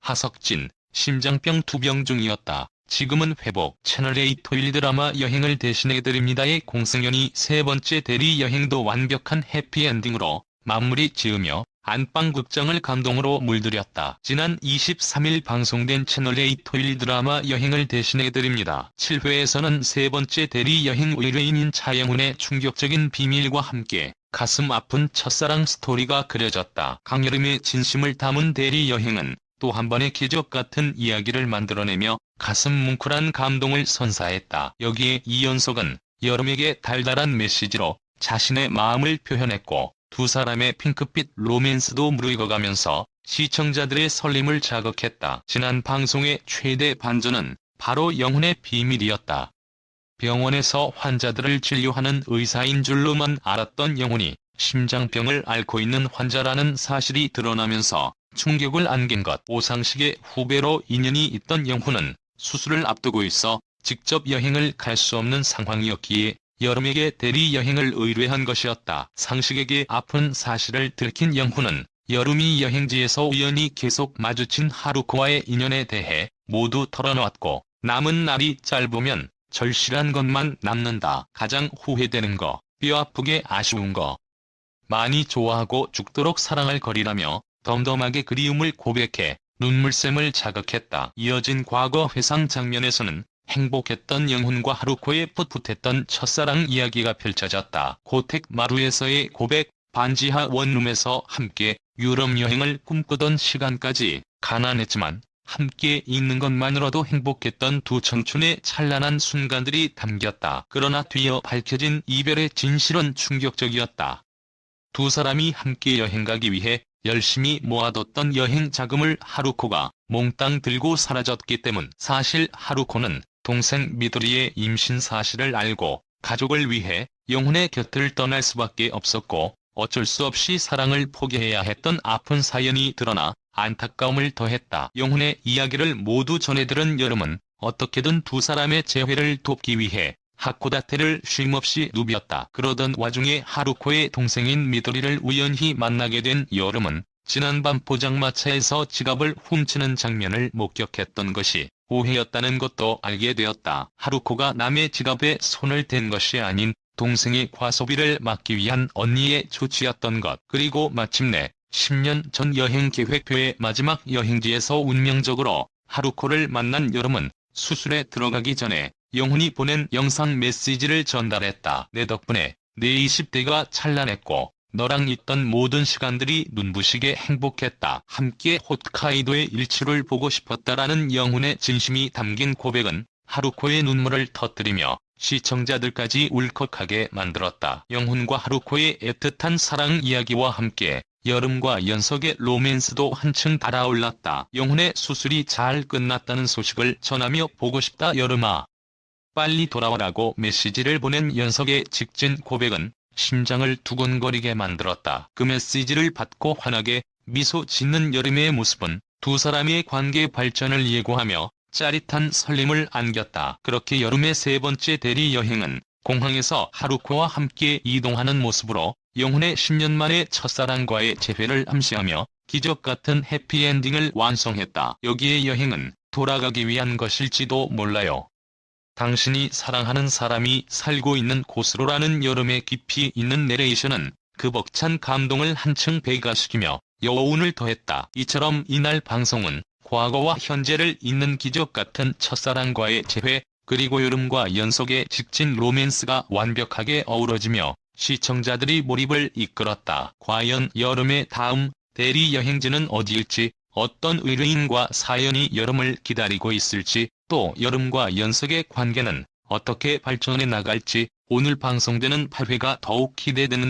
하석진, 심장병 투병 중이었다. 지금은 회복. 채널A 토일 드라마 여행을 대신해드립니다의 공승연이 세 번째 대리 여행도 완벽한 해피엔딩으로 마무리 지으며 안방 극장을 감동으로 물들였다. 지난 23일 방송된 채널A 토일 드라마 여행을 대신해드립니다. 7회에서는 세 번째 대리 여행 의뢰인인 차영훈의 충격적인 비밀과 함께 가슴 아픈 첫사랑 스토리가 그려졌다. 강여름의 진심을 담은 대리 여행은 또 한 번의 기적 같은 이야기를 만들어내며 가슴 뭉클한 감동을 선사했다. 여기에 이연석은 여름에게 달달한 메시지로 자신의 마음을 표현했고 두 사람의 핑크빛 로맨스도 무르익어가면서 시청자들의 설렘을 자극했다. 지난 방송의 최대 반전은 바로 영혼의 비밀이었다. 병원에서 환자들을 진료하는 의사인 줄로만 알았던 영혼이 심장병을 앓고 있는 환자라는 사실이 드러나면서 충격을 안긴 것. 오상식의 후배로 인연이 있던 영훈은 수술을 앞두고 있어 직접 여행을 갈 수 없는 상황이었기에 여름에게 대리 여행을 의뢰한 것이었다. 상식에게 아픈 사실을 들킨 영훈은 여름이 여행지에서 우연히 계속 마주친 하루코와의 인연에 대해 모두 털어놓았고 남은 날이 짧으면 절실한 것만 남는다. 가장 후회되는 거, 뼈아프게 아쉬운 거. 많이 좋아하고 죽도록 사랑할 거리라며 덤덤하게 그리움을 고백해 눈물샘을 자극했다. 이어진 과거 회상 장면에서는 행복했던 영훈과 하루코의 풋풋했던 첫사랑 이야기가 펼쳐졌다. 고택 마루에서의 고백, 반지하 원룸에서 함께 유럽 여행을 꿈꾸던 시간까지 가난했지만 함께 있는 것만으로도 행복했던 두 청춘의 찬란한 순간들이 담겼다. 그러나 뒤이어 밝혀진 이별의 진실은 충격적이었다. 두 사람이 함께 여행 가기 위해 열심히 모아뒀던 여행 자금을 하루코가 몽땅 들고 사라졌기 때문 사실 하루코는 동생 미도리의 임신 사실을 알고 가족을 위해 영훈의 곁을 떠날 수밖에 없었고 어쩔 수 없이 사랑을 포기해야 했던 아픈 사연이 드러나 안타까움을 더했다. 영훈의 이야기를 모두 전해들은 여름은 어떻게든 두 사람의 재회를 돕기 위해 하코다테를 쉼없이 누볐다. 그러던 와중에 하루코의 동생인 미도리를 우연히 만나게 된 여름은 지난밤 포장마차에서 지갑을 훔치는 장면을 목격했던 것이 오해였다는 것도 알게 되었다. 하루코가 남의 지갑에 손을 댄 것이 아닌 동생의 과소비를 막기 위한 언니의 조치였던 것. 그리고 마침내 10년 전 여행 계획표의 마지막 여행지에서 운명적으로 하루코를 만난 여름은 수술에 들어가기 전에 영훈이 보낸 영상 메시지를 전달했다. 내 덕분에 내 20대가 찬란했고 너랑 있던 모든 시간들이 눈부시게 행복했다. 함께 홋카이도의 일출을 보고 싶었다라는 영훈의 진심이 담긴 고백은 하루코의 눈물을 터뜨리며 시청자들까지 울컥하게 만들었다. 영훈과 하루코의 애틋한 사랑 이야기와 함께 여름과 연석의 로맨스도 한층 달아올랐다. 영훈의 수술이 잘 끝났다는 소식을 전하며 보고 싶다 여름아. 빨리 돌아와라고 메시지를 보낸 연석의 직진 고백은 심장을 두근거리게 만들었다. 그 메시지를 받고 환하게 미소 짓는 여름의 모습은 두 사람의 관계 발전을 예고하며 짜릿한 설렘을 안겼다. 그렇게 여름의 세 번째 대리 여행은 공항에서 하루코와 함께 이동하는 모습으로 영훈의 10년 만의 첫사랑과의 재회를 암시하며 기적 같은 해피엔딩을 완성했다. 여기에 여행은 돌아가기 위한 것일지도 몰라요. 당신이 사랑하는 사람이 살고 있는 곳으로라는 여름의 깊이 있는 내레이션은 그 벅찬 감동을 한층 배가시키며 여운을 더했다. 이처럼 이날 방송은 과거와 현재를 잇는 기적 같은 첫사랑과의 재회, 그리고 여름과 연속의 직진 로맨스가 완벽하게 어우러지며 시청자들이 몰입을 이끌었다. 과연 여름의 다음 대리 여행지는 어디일지, 어떤 의뢰인과 사연이 여름을 기다리고 있을지, 또 여름과 연석의 관계는 어떻게 발전해 나갈지 오늘 방송되는 8회가 더욱 기대되는